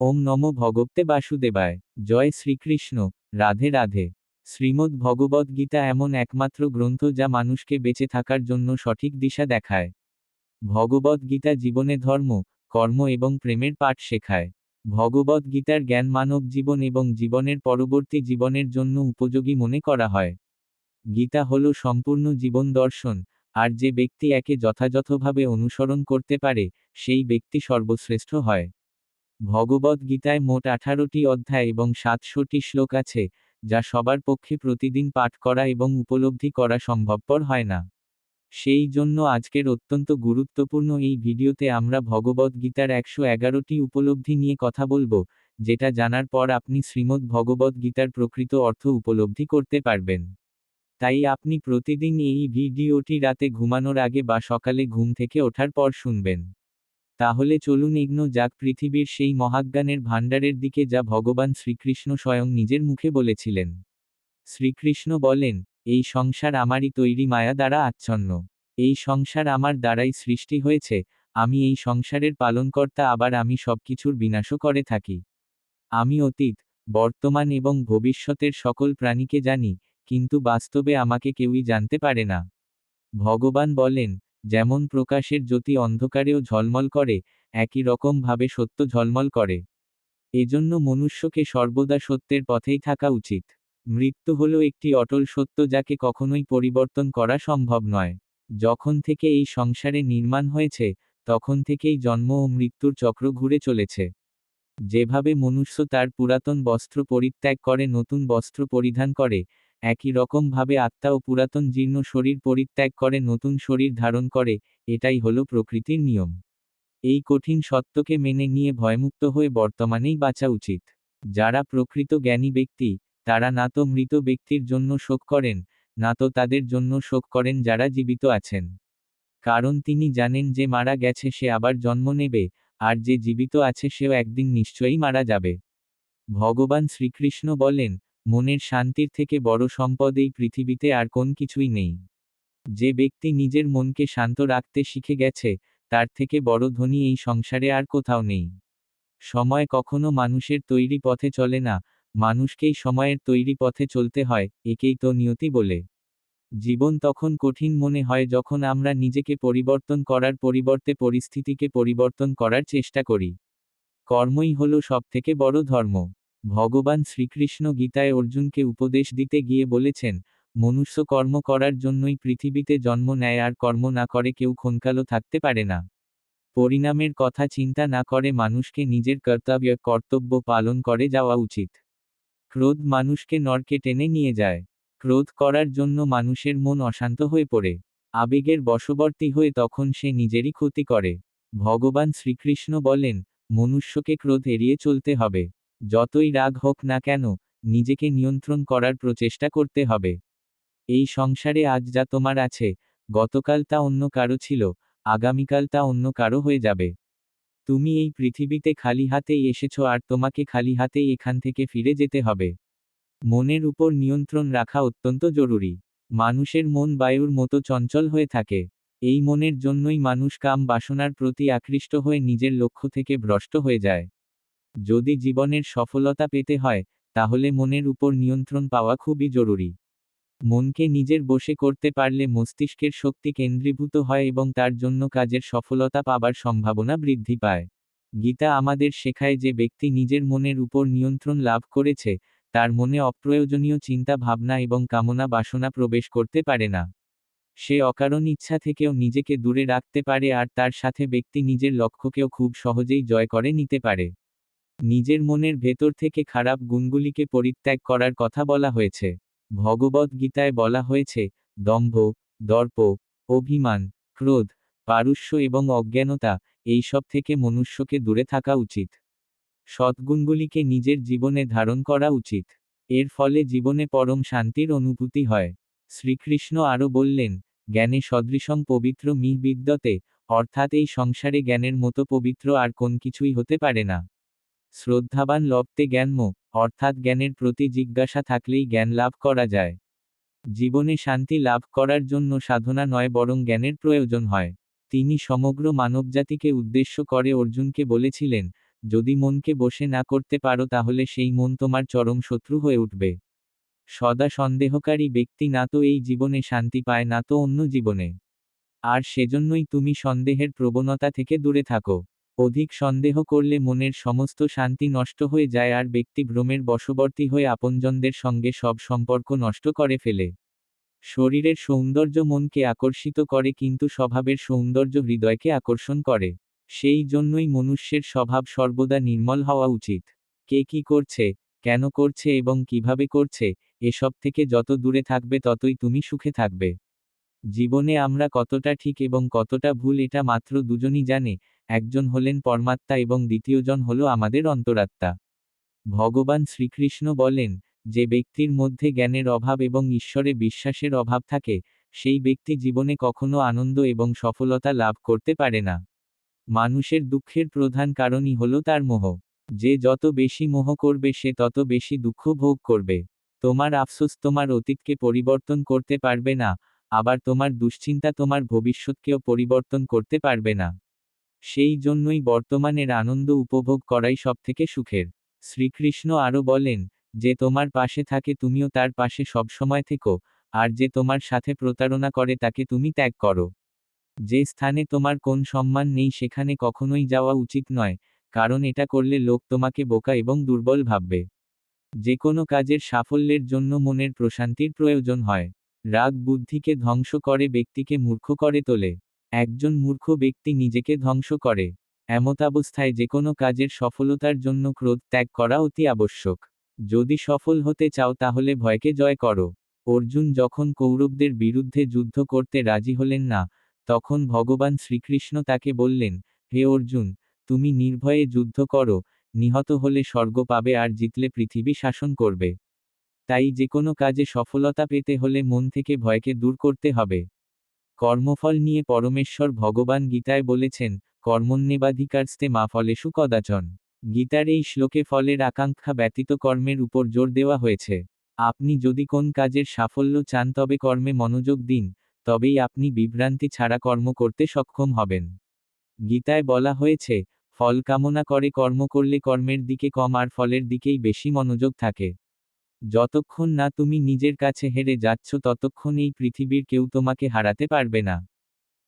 ওম নমো ভগবতে বাসুদেবায়। জয় শ্রীকৃষ্ণ। রাধে রাধে। শ্রীমদ্ ভগবদ গীতা এমন একমাত্র গ্রন্থ যা মানুষকে বেঁচে থাকার জন্য সঠিক দিশা দেখায়। ভগবদ গীতা জীবনে ধর্ম, কর্ম এবং প্রেমের পাঠ শেখায়। ভগবদ গীতার জ্ঞান মানব জীবন এবং জীবনের পরবর্তী জীবনের জন্য উপযোগী মনে করা হয়। গীতা হল সম্পূর্ণ জীবন দর্শন, আর যে ব্যক্তি একে যথাযথভাবে অনুসরণ করতে পারে, সেই ব্যক্তি সর্বশ্রেষ্ঠ হয়। ভগবদ গীতায় মোট আঠারোটি অধ্যায় এবং সাতশোটি শ্লোক আছে, যা সবার পক্ষে প্রতিদিন পাঠ করা এবং উপলব্ধি করা সম্ভবপর হয় না। সেই জন্য আজকের অত্যন্ত গুরুত্বপূর্ণ এই ভিডিওতে আমরা ভগবদ গীতার একশো এগারোটি উপলব্ধি নিয়ে কথা বলব, যেটা জানার পর আপনি শ্রীমদ্ ভগবদ গীতার প্রকৃত অর্থ উপলব্ধি করতে পারবেন। তাই আপনি প্রতিদিন এই ভিডিওটি রাতে ঘুমানোর আগে বা সকালে ঘুম থেকে ওঠার পর শুনবেন। তাহলে চলুন ইগ্ন যাক পৃথিবীর সেই মহাজ্ঞানের ভাণ্ডারের দিকে যা ভগবান শ্রীকৃষ্ণ স্বয়ং নিজের মুখে বলেছিলেন। শ্রীকৃষ্ণ বলেন, এই সংসার আমারই তৈরি মায়া দ্বারা আচ্ছন্ন। এই সংসার আমার দ্বারাই সৃষ্টি হয়েছে। আমি এই সংসারের পালনকর্তা, আবার আমি সবকিছুর বিনাশও করে থাকি। আমি অতীত, বর্তমান এবং ভবিষ্যতের সকল প্রাণীকে জানি, কিন্তু বাস্তবে আমাকে কেউই জানতে পারে না। ভগবান বলেন যেমন প্রকাশের জ্যোতি অন্ধকারেও ঝলমল করে, একই রকম ভাবে সত্য ঝলমল করে। এজন্য মনুষ্যকে সর্বদা সত্যের পথেই থাকা উচিত। মৃত্যু হলো একটি অটল সত্য যাকে কখনোই পরিবর্তন করা সম্ভব নয়। যখন থেকে এই সংসারে নির্মাণ হয়েছে, তখন থেকেই জন্ম ও মৃত্যুর চক্র ঘুরে চলেছে। যেভাবে মনুষ্য তার পুরাতন বস্ত্র পরিত্যাগ করে, নতুন বস্ত্র পরিধান করে একই রকমভাবে আত্মা ও পুরাতন জীর্ণ শরীর পরিত্যাগ করে, নতুন শরীর ধারণ করে, এটাই হলো প্রকৃতির নিয়ম। এই কঠিন সত্যকে মেনে নিয়ে ভয়মুক্ত হয়ে বর্তমানেই বাঁচা উচিত। যারা প্রকৃত জ্ঞানী ব্যক্তি, তারা না তো মৃত ব্যক্তির জন্য শোক করেন, না তো তাদের জন্য শোক করেন যারা জীবিত আছেন। কারণ তিনি জানেন যে মারা গেছে সে আবার জন্ম নেবে, আর যে জীবিত আছে সেও একদিন নিশ্চয়ই মারা যাবে। ভগবান শ্রীকৃষ্ণ বলেন মনের শান্তির থেকে বড় সম্পদ এই পৃথিবীতে আর কোন কিছুই নেই। যে ব্যক্তি নিজের মনকে শান্ত রাখতে শিখে গেছে, তার থেকে বড় ধনী এই সংসারে আর কোথাও নেই। সময় কখনো মানুষের তৈরি পথে চলে না, মানুষকেই সময়ের তৈরি পথে চলতে হয়, একেই তো নিয়তি বলে। জীবন তখন কঠিন মনে হয় যখন আমরা নিজেকে পরিবর্তন করার পরিবর্তে পরিস্থিতিকে পরিবর্তন করার চেষ্টা করি। কর্মই হল সবথেকে বড় ধর্ম। ভগবান শ্রীকৃষ্ণ গীতায় অর্জুনকে উপদেশ দিতে গিয়ে বলেছেন, মনুষ্য কর্ম করার জন্যই পৃথিবীতে জন্ম নেয় আর কর্ম না করে কেউ ক্ষণকালও থাকতে পারে না। পরিণামের কথা চিন্তা না করে মানুষকে নিজের কর্তব্য কর্তব্য পালন করে যাওয়া উচিত। ক্রোধ মানুষকে নরকে টেনে নিয়ে যায়। ক্রোধ করার জন্য মানুষের মন অশান্ত হয়ে পড়ে। আবেগের বশবর্তী হয়ে তখন সে নিজেরই ক্ষতি করে। ভগবান শ্রীকৃষ্ণ বলেন, মনুষ্যকে ক্রোধ এড়িয়ে চলতে হবে। যতই রাগ হোক না কেন, নিজেকে নিয়ন্ত্রণ করার প্রচেষ্টা করতে হবে। এই সংসারে আজ যা তোমার আছে, গতকাল তা অন্য কারও ছিল, আগামীকাল তা অন্য কারও হয়ে যাবে। তুমি এই পৃথিবীতে খালি হাতেই এসেছ আর তোমাকে খালি হাতেই এখান থেকে ফিরে যেতে হবে। মনের উপর নিয়ন্ত্রণ রাখা অত্যন্ত জরুরি। মানুষের মন বায়ুর মতো চঞ্চল হয়ে থাকে। এই মনের জন্যই মানুষ কাম বাসনার প্রতি আকৃষ্ট হয়ে নিজের লক্ষ্য থেকে ভ্রষ্ট হয়ে যায়। যদি জীবনের সফলতা পেতে হয়, তাহলে মনের উপর নিয়ন্ত্রণ পাওয়া খুবই জরুরি। মনকে নিজের বসে করতে পারলে মস্তিষ্কের শক্তি কেন্দ্রীভূত হয় এবং তার জন্য কাজের সফলতা পাবার সম্ভাবনা বৃদ্ধি পায়। গীতা আমাদের শেখায় যে ব্যক্তি নিজের মনের উপর নিয়ন্ত্রণ লাভ করেছে, তার মনে অপ্রয়োজনীয় চিন্তা ভাবনা এবং কামনা বাসনা প্রবেশ করতে পারে না। সে অকারণ ইচ্ছা থেকেও নিজেকে দূরে রাখতে পারে আর তার সাথে ব্যক্তি নিজের লক্ষ্যকেও খুব সহজেই জয় করে নিতে পারে। নিজের মনের ভেতর থেকে খারাপ গুণগুলিকে পরিত্যাগ করার কথা বলা হয়েছে। ভগবদ গীতায় বলা হয়েছে, দম্ভ, দর্প, অভিমান, ক্রোধ, পারুষ্য এবং অজ্ঞানতা এইসব থেকে মনুষ্যকে দূরে থাকা উচিত। সৎগুণগুলিকে নিজের জীবনে ধারণ করা উচিত। এর ফলে জীবনে পরম শান্তির অনুভূতি হয়। শ্রীকৃষ্ণ আরও বললেন, জ্ঞানে সদৃশং পবিত্র মিহ বিদ্যতে, অর্থাৎ এই সংসারে জ্ঞানের মতো পবিত্র আর কোন কিছুই হতে পারে না। শ্রদ্ধাবান লব্ধে জ্ঞানম, অর্থাৎ জ্ঞানের প্রতি জিজ্ঞাসা থাকলেই জ্ঞান লাভ করা যায়। জীবনে শান্তি লাভ করার জন্য সাধনা নয় বরং জ্ঞানের প্রয়োজন হয়। তিনি সমগ্র মানবজাতিকে উদ্দেশ্য করে অর্জুনকে বলেছিলেন, যদি মনকে বসে না করতে পারো তাহলে সেই মন তোমার চরম শত্রু হয়ে উঠবে। সদা সন্দেহকারী ব্যক্তি না তো এই জীবনে শান্তি পায়, না তো অন্য জীবনে। আর সেজন্যই তুমি সন্দেহের প্রবণতা থেকে দূরে থাকো। অধিক সন্দেহ করলে মনের সমস্ত শান্তি নষ্ট হয়ে যায় আর ব্যক্তি ভ্রমের বশবর্তী হয়ে আপনজনদের সঙ্গে সব সম্পর্ক নষ্ট করে ফেলে। শরীরের সৌন্দর্য মনকে আকর্ষিত করে কিন্তু স্বভাবের সৌন্দর্য হৃদয়কে আকর্ষণ করে। সেই জন্যই মনুষ্যের স্বভাব সর্বদা নির্মল হওয়া উচিত। কে কি করছে, কেন করছে এবং কীভাবে করছে, এসব থেকে যত দূরে থাকবে ততই তুমি সুখে থাকবে। জীবনে আমরা কতটা ঠিক এবং কতটা ভুল এটা মাত্র দুজনই জানে একজন হলেন পরমাত্মা এবং দ্বিতীয়জন হল আমাদের অন্তরাত্মা। ভগবান শ্রীকৃষ্ণ বলেন, যে ব্যক্তির মধ্যে জ্ঞানের অভাব এবং ঈশ্বরে বিশ্বাসের অভাব থাকে, সেই ব্যক্তি জীবনে কখনো আনন্দ এবং সফলতা লাভ করতে পারে না। মানুষের দুঃখের প্রধান কারণই হল তার মোহ। যে যত বেশি মোহ করবে, সে তত বেশি দুঃখ ভোগ করবে। তোমার আফসোস তোমার অতীতকে পরিবর্তন করতে পারবে না, আবার তোমার দুশ্চিন্তা তোমার ভবিষ্যৎকেও পরিবর্তন করতে পারবে না। সেই জন্যই বর্তমানের আনন্দ উপভোগ করাই সবথেকে সুখের। শ্রীকৃষ্ণ আরও বলেন, যে তোমার পাশে থাকে তুমিও তার পাশে সবসময় থেকো, আর যে তোমার সাথে প্রতারণা করে তাকে তুমি ত্যাগ করো। যে স্থানে তোমার কোন সম্মান নেই সেখানে কখনোই যাওয়া উচিত নয়, কারণ এটা করলে লোক তোমাকে বোকা এবং দুর্বল ভাববে। যে কোনো কাজের সাফল্যের জন্য মনের প্রশান্তির প্রয়োজন হয়। রাগ বুদ্ধিকে ধ্বংস করে ব্যক্তিকে মূর্খ করে তোলে। একজন মূর্খ ব্যক্তি নিজেকে ধ্বংস করে। এমতাবস্থায় যে কোনো কাজের সফলতার জন্য ক্রোধ ত্যাগ করা অতি আবশ্যক। যদি সফল হতে চাও তাহলে ভয়কে জয় করো। অর্জুন যখন কৌরবদের বিরুদ্ধে যুদ্ধ করতে রাজি হলেন না, তখন ভগবান শ্রীকৃষ্ণ তাকে বললেন, হে অর্জুন, তুমি নির্ভয়ে যুদ্ধ করো, নিহত হলে স্বর্গ পাবে আর জিতলে পৃথিবী শাসন করবে। তাই যে কোনো কাজে সফলতা পেতে হলে মন থেকে ভয়কে দূর করতে হবে। কর্মফল নিয়ে পরমেশ্বর ভগবান গীতায় বলেছেন কর্মণ্যেবাধিকারস্তে মা ফলেষু কদাচন। গীতার এই শ্লোকে ফলের আকাঙ্ক্ষা ব্যতীত কর্মের উপর জোর দেওয়া হয়েছে। আপনি যদি কোন কাজের সাফল্য চান তবে কর্মে মনোযোগ দিন, তবেই আপনি বিভ্রান্তি ছাড়া কর্ম করতে সক্ষম হবেন। গীতায় বলা হয়েছে, ফল কামনা করে কর্ম করলে কর্মের দিকে কম আর ফলের দিকেই বেশি মনোযোগ থাকে। যতক্ষণ না তুমি নিজের কাছে হেরে যাচ্ছ, ততক্ষণ এই পৃথিবীর কেউ তোমাকে হারাতে পারবে না।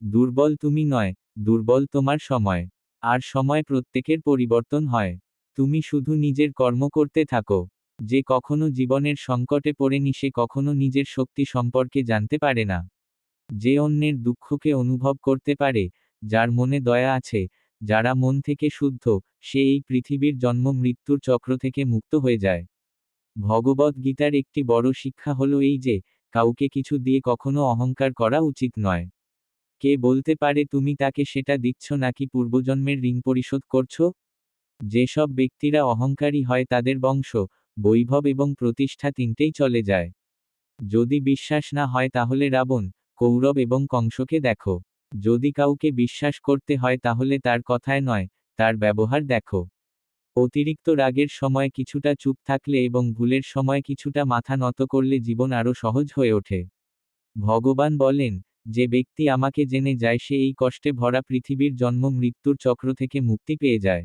দুর্বল তুমি নয়, দুর্বল তোমার সময়। আর সময় প্রত্যেকের পরিবর্তন হয়। তুমি শুধু নিজের কর্ম করতে থাকো। যে কখনো জীবনের সংকটে পড়েনি, সে কখনো নিজের শক্তি সম্পর্কে জানতে পারে না। যে অন্যের দুঃখকে অনুভব করতে পারে, যার মনে দয়া আছে, যারা মন থেকে শুদ্ধ, সে এই পৃথিবীর জন্ম মৃত্যুর চক্র থেকে মুক্ত হয়ে যায়। ভগবত গীতার একটি বড় শিক্ষা হলো এই যে, কাউকে কিছু দিয়ে কখনো অহংকার করা উচিত নয়। কে বলতে পারে তুমি তাকে সেটা দিচ্ছ নাকি পূর্বজন্মের ঋণ পরিশোধ করছ? যেসব ব্যক্তিরা অহংকারী হয় তাদের বংশ, বৈভব এবং প্রতিষ্ঠা তিনটেই চলে যায়। যদি বিশ্বাস না হয় তাহলে রাবণ, কৌরব এবং কংসকে দেখো। যদি কাউকে বিশ্বাস করতে হয় তাহলে তার কথায় নয়, তার ব্যবহার দেখো। অতিরিক্ত রাগের সময় কিছুটা চুপ থাকলে এবং ভুলের সময় কিছুটা মাথা নত করলে জীবন আরও সহজ হয়ে ওঠে। ভগবান বলেন, যে ব্যক্তি আমাকে জেনে যায় সে এই কষ্টে ভরা পৃথিবীর জন্ম মৃত্যুর চক্র থেকে মুক্তি পেয়ে যায়।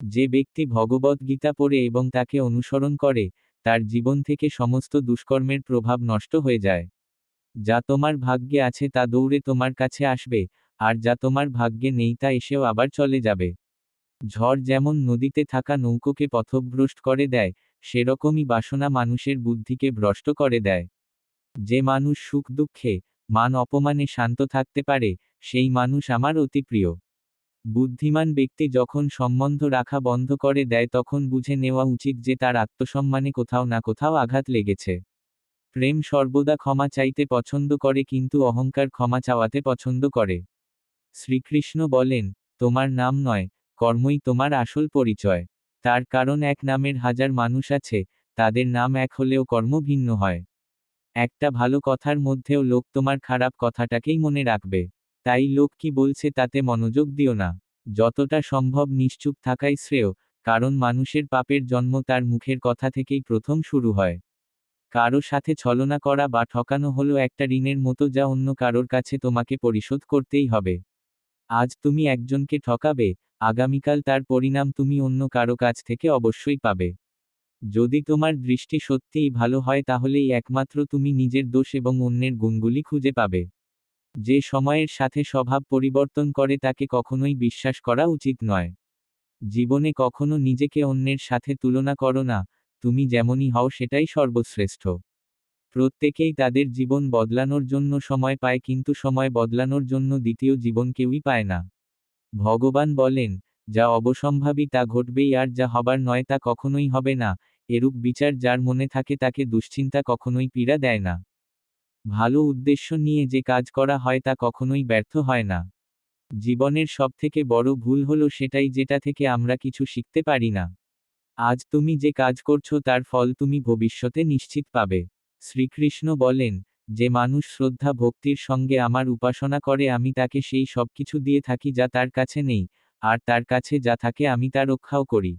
যে ব্যক্তি ভগবত গীতা পড়ে এবং তাকে অনুসরণ করে, তার জীবন থেকে সমস্ত দুষ্কর্মের প্রভাব নষ্ট হয়ে যায়। যা তোমার ভাগ্যে আছে তা দৌড়ে তোমার কাছে আসবে, আর যা তোমার ভাগ্যে নেই তা এসেও আবার চলে যাবে। ঝড় যেমন নদীতে থাকা নৌকোকে পথভ্রষ্ট করে দেয়, সেরকমই বাসনা মানুষের বুদ্ধিকে ভ্রষ্ট করে দেয়। যে মানুষ সুখ দুঃখে, মান অপমানে শান্ত থাকতে পারে, সেই মানুষ আমার অতি প্রিয়। বুদ্ধিমান ব্যক্তি যখন সম্বন্ধ রাখা বন্ধ করে দেয় তখন বুঝে নেওয়া উচিত যে তার আত্মসম্মানে কোথাও না কোথাও আঘাত লেগেছে। প্রেম সর্বদা ক্ষমা চাইতে পছন্দ করে কিন্তু অহংকার ক্ষমা চাওয়াতে পছন্দ করে। শ্রীকৃষ্ণ বলেন, তোমার নাম নয় কর্মই তোমার আসল পরিচয়। তার কারণ এক নামের হাজার মানুষ আছে, তাদের নাম এক হলেও কর্ম ভিন্ন হয়। একটা ভালো কথার মধ্যেও লোক তোমার খারাপ কথাটাকেই মনে রাখবে। তাই লোক কি বলছে তাতে মনোযোগ দিও না। যতটা সম্ভব নিশ্চুপ থাকাই শ্রেয়, কারণ মানুষের পাপের জন্ম তার মুখের কথা থেকেই প্রথম শুরু হয়। কারও সাথে ছলনা করা বা ঠকানো হলো একটা ঋণের মতো যা অন্য কারোর কাছে তোমাকে পরিশোধ করতেই হবে। আজ তুমি একজনকে ঠকাবে, আগামীকাল তার পরিণাম তুমি অন্য কারও কাছ থেকে অবশ্যই পাবে। যদি তোমার দৃষ্টি সত্যিই ভালো হয় তাহলেই একমাত্র তুমি নিজের দোষ এবং অন্যের গুণগুলি খুঁজে পাবে। যে সময়ের সাথে স্বভাব পরিবর্তন করে তাকে কখনোই বিশ্বাস করা উচিত নয়। জীবনে কখনো নিজেকে অন্যের সাথে তুলনা করো না, তুমি যেমনই হও সেটাই সর্বশ্রেষ্ঠ। প্রত্যেকেই তাদের জীবন বদলানোর জন্য সময় পায় কিন্তু সময় বদলানোর জন্য দ্বিতীয় জীবন কেউই পায় না। ভগবান বলেন, যা অবসম্ভাবী তা ঘটবেই আর যা হবার নয় তা কখনোই হবে না, এরূপ বিচার যার মনে থাকে তাকে দুশ্চিন্তা কখনোই পীড়া দেয় না। ভালো উদ্দেশ্য নিয়ে যে কাজ করা হয় তা কখনোই ব্যর্থ হয় না। জীবনের সবথেকে বড় ভুল হলো সেটাই যেটা থেকে আমরা কিছু শিখতে পারি না। আজ তুমি যে কাজ করছ তার ফল তুমি ভবিষ্যতে নিশ্চিত পাবে। শ্রীকৃষ্ণ বলেন, যে মানুষ শ্রদ্ধা ভক্তির সঙ্গে আমার উপাসনা করে, আমি তাকে সেই সব কিছু দিয়ে থাকি যা তার কাছে নেই, আর তার কাছে যা থাকে আমি তা রক্ষাও করি।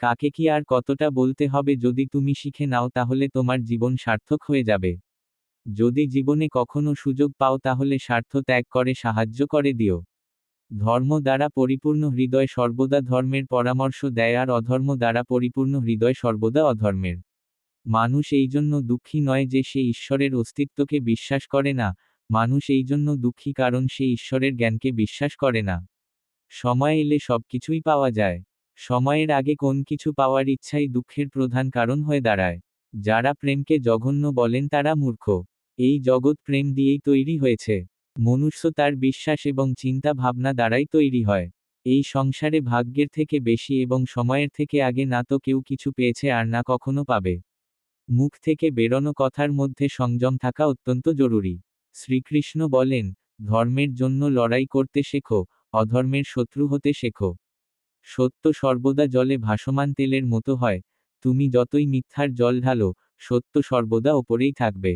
কাকে কি আর কতটা বলতে হবে যদি তুমি শিখে নাও তাহলে তোমার জীবন সার্থক হয়ে যাবে। যদি জীবনে কখনো সুযোগ পাও তাহলে স্বার্থ ত্যাগ করে, সাহায্য করে দিও। ধর্ম দ্বারা পরিপূর্ণ হৃদয় সর্বদা ধর্মের পরামর্শ দেয়, আর অধর্ম দ্বারা পরিপূর্ণ হৃদয় সর্বদা অধর্মের। মানুষ এই জন্য দুঃখী নয় যে সে ঈশ্বরের অস্তিত্বকে বিশ্বাস করে না, মানুষ এই জন্য দুঃখী কারণ সে ঈশ্বরের জ্ঞানকে বিশ্বাস করে না। সময় এলে সবকিছুই পাওয়া যায়। সময়ের আগে কোন কিছু পাওয়ার ইচ্ছাই দুঃখের প্রধান কারণ হয়ে দাঁড়ায়। যারা প্রেমকে জঘন্য বলেন তারা মূর্খ। এই জগৎ প্রেম দিয়েই তৈরি হয়েছে। মনুষ্য তার বিশ্বাস এবং চিন্তা ভাবনা দ্বারাই তৈরি হয়। এই সংসারে ভাগ্যের থেকে বেশি এবং সময়ের থেকে আগে না তো কেউ কিছু পেয়েছে আর না কখনো পাবে। মুখ থেকে বেরোনো কথার মধ্যে সংযম থাকা অত্যন্ত জরুরি। শ্রীকৃষ্ণ বলেন, ধর্মের জন্য লড়াই করতে শেখো, অধর্মের শত্রু হতে শেখো। সত্য সর্বদা জলে ভাসমান তেলের মতো হয়, তুমি যতই মিথ্যার জল ঢালো, সত্য সর্বদা ওপরেই থাকবে।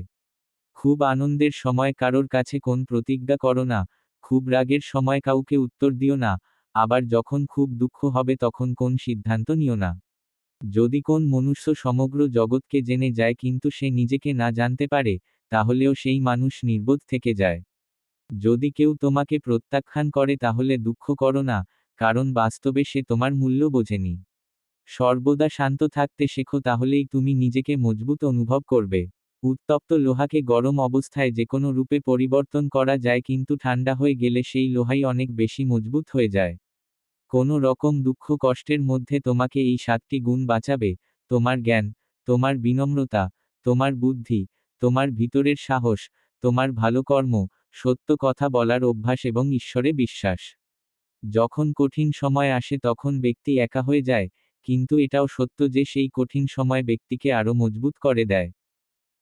খুব আনন্দের সময় কারোর কাছে কোন প্রতিজ্ঞা করো না, খুব রাগের সময় কাউকে উত্তর দিও না, আবার যখন খুব দুঃখ হবে তখন কোন সিদ্ধান্ত নিও না। যদি কোন মনুষ্য সমগ্র জগৎকে জেনে যায় কিন্তু সে নিজেকে না জানতে পারে, তাহলেও সেই মানুষ নির্বোধ থেকে যায়। যদি কেউ তোমাকে প্রত্যাখ্যান করে তাহলে দুঃখ করো না, কারণ বাস্তবে সে তোমার মূল্য বোঝেনি। সর্বদা শান্ত থাকতে শেখো তাহলেই তুমি নিজেকে মজবুত অনুভব করবে। উত্তপ্ত লোহাকে গরম অবস্থায় যে কোনো রূপে পরিবর্তন করা যায় কিন্তু ঠান্ডা হয়ে গেলে সেই লোহাই অনেক বেশি মজবুত হয়ে যায়। কোনো রকম দুঃখ কষ্টের মধ্যে তোমাকে এই সাতটি গুণ বাঁচাবে, তোমার জ্ঞান, তোমার বিনম্রতা, তোমার বুদ্ধি, তোমার ভিতরের সাহস, তোমার ভালো কর্ম, সত্য কথা বলার অভ্যাস এবং ঈশ্বরে বিশ্বাস। যখন কঠিন সময় আসে তখন ব্যক্তি একা হয়ে যায়, কিন্তু এটাও সত্য যে সেই কঠিন সময় ব্যক্তিকে আরও মজবুত করে দেয়।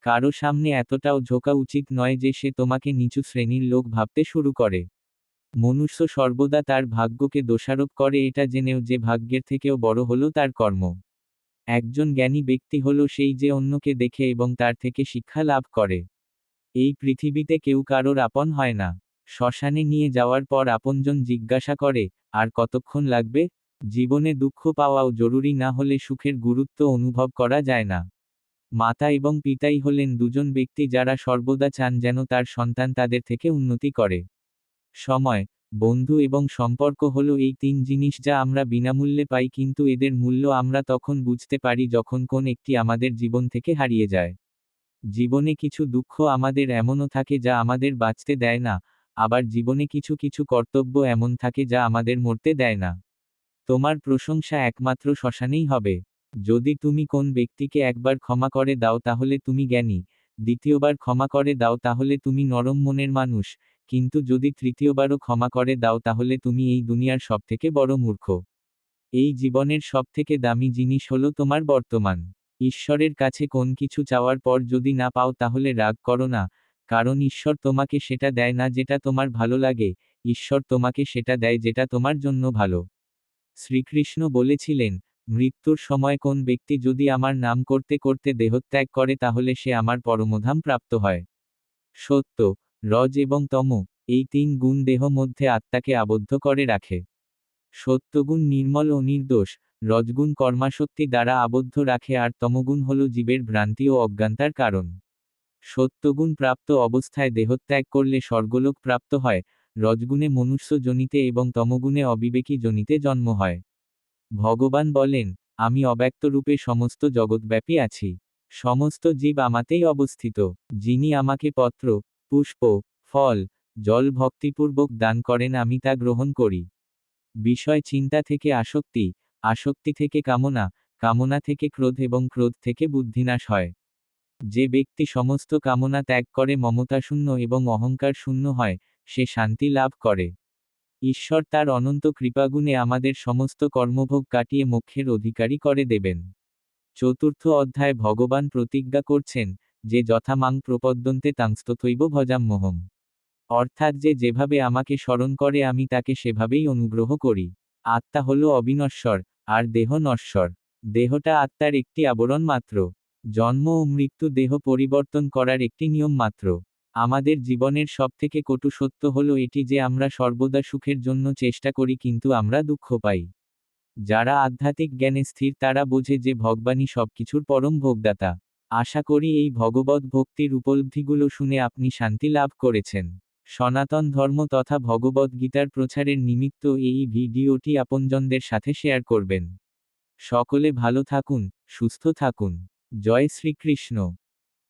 কারও সামনে এতটাও ঝোঁকা উচিত নয় যে সে তোমাকে নিচু শ্রেণির লোক ভাবতে শুরু করে। মনুষ্য সর্বদা তার ভাগ্যকে দোষারোপ করে এটা জেনেও যে ভাগ্যের থেকেও বড় হলো তার কর্ম। একজন জ্ঞানী ব্যক্তি হলো সেই যে অন্যকে দেখে এবং তার থেকে শিক্ষা লাভ করে। এই পৃথিবীতে কেউ কারোর আপন হয় না। শ্মশানে নিয়ে যাওয়ার পর আপনজন জিজ্ঞাসা করে, আর কতক্ষণ লাগবে? জীবনে দুঃখ পাওয়াও জরুরি না হলে সুখের গুরুত্ব অনুভব করা যায় না। মাতা এবং পিতাই হলেন দুজন ব্যক্তি যারা সর্বদা চান যেন তার সন্তান তাদের থেকে উন্নতি করে। সময়, বন্ধু এবং সম্পর্ক হলো এই তিন জিনিস যা আমরা বিনামূল্যে পাই কিন্তু এদের মূল্য আমরা তখন বুঝতে পারি যখন কোন একটি আমাদের জীবন থেকে হারিয়ে যায়। জীবনে কিছু দুঃখ আমাদের এমনও থাকে যা আমাদের বাঁচতে দেয় না, আবার জীবনে কিছু কিছু কর্তব্য এমন থাকে যা আমাদের মরতে দেয় না। তোমার প্রশংসা একমাত্র শ্মশানেই হবে। যদি তুমি কোন ব্যক্তিকে একবার ক্ষমা করে দাও তাহলে তুমি জ্ঞানী, দ্বিতীয়বার ক্ষমা করে দাও তাহলে তুমি নরম মনের মানুষ কিন্তু যদি তৃতীয়বারও ক্ষমা করে দাও তাহলে তুমি এই দুনিয়ার সবথেকে বড় মূর্খ। এই জীবনের সবথেকে দামি জিনিস হলো তোমার বর্তমান। ঈশ্বরের কাছে কোন কিছু চাওয়ার পর যদি না পাও তাহলে রাগ করো না, কারণ ঈশ্বর তোমাকে সেটা দেয় না যেটা তোমার ভালো লাগে, ঈশ্বর তোমাকে সেটা দেয় যেটা তোমার জন্য ভালো। শ্রীকৃষ্ণ বলেছিলেন, মৃত্যুর সময় কোন ব্যক্তি যদি আমার নাম করতে করতে দেহত্যাগ করে তাহলে সে আমার পরমধাম প্রাপ্ত হয়। সত্য রজ এবং তম, এই তিন গুণ দেহ মধ্যে আত্মাকে আবদ্ধ করে রাখে। সত্যগুণ নির্মল ও নির্দোষ, রজগুণ কর্মাশক্তি দ্বারা আবদ্ধ রাখে আর তমগুণ হল জীবের ভ্রান্তি ও অজ্ঞানতার কারণ। সত্যগুণ প্রাপ্ত অবস্থায় দেহত্যাগ করলে স্বর্গলোক প্রাপ্ত হয়, রজগুণে মনুষ্য জনিতে এবং তমগুণে অবিবেকী জনিতে জন্ম হয়। ভগবান বলেন, আমি অব্যক্তরূপে সমস্ত জগৎব্যাপী আছি। সমস্ত জীব আমাতেই অবস্থিত। যিনি আমাকে পত্র পুষ্প, ফল, জল ভক্তিপূর্বক দান করেন আমি তা গ্রহণ করি। বিষয় চিন্তা থেকে আসক্তি আসক্তি থেকে কামনা কামনা থেকে ক্রোধ এবং ক্রোধ থেকে বুদ্ধিনাশ হয়। যে ব্যক্তি সমস্ত কামনা ত্যাগ করে মমতা শূন্য এবং অহংকার শূন্য হয়, সে শান্তি লাভ করে। ঈশ্বর তার অনন্ত কৃপাগুণে আমাদের সমস্ত কর্মভোগ কাটিয়ে মোক্ষের অধিকারী করে দেবেন। চতুর্থ অধ্যায় ভগবান প্রতিজ্ঞা করছেন যে যথা মাং প্রপদ্যন্তে তাংস্তথৈব ভজাম্যহম অর্থাৎ যে যেভাবে আমাকে স্মরণ করে, আমি তাকে সেভাবেই অনুগ্রহ করি। আত্মা হল অবিনশ্বর, আর দেহ নশ্বর। দেহটা আত্মার একটি আবরণ মাত্র। জন্ম ও মৃত্যু দেহ পরিবর্তন করার একটি নিয়ম মাত্র। আমাদের জীবনের সবথেকে কটু সত্য হল এটি যে আমরা সর্বদা সুখের জন্য চেষ্টা করি, কিন্তু আমরা দুঃখ পাই। যারা আধ্যাত্মিক জ্ঞানে স্থির, তারা বোঝে যে ভগবানই সবকিছুর পরম ভোগদাতা। আশা করি এই ভগবত ভক্তির উপলব্ধিগুলো শুনে আপনি শান্তি লাভ করেছেন। সনাতন ধর্ম তথা ভগবত গীতার প্রচারের নিমিত্ত এই ভিডিওটি আপনজনদের সাথে শেয়ার করবেন। সকলে ভালো থাকুন, সুস্থ থাকুন। জয় শ্রীকৃষ্ণ।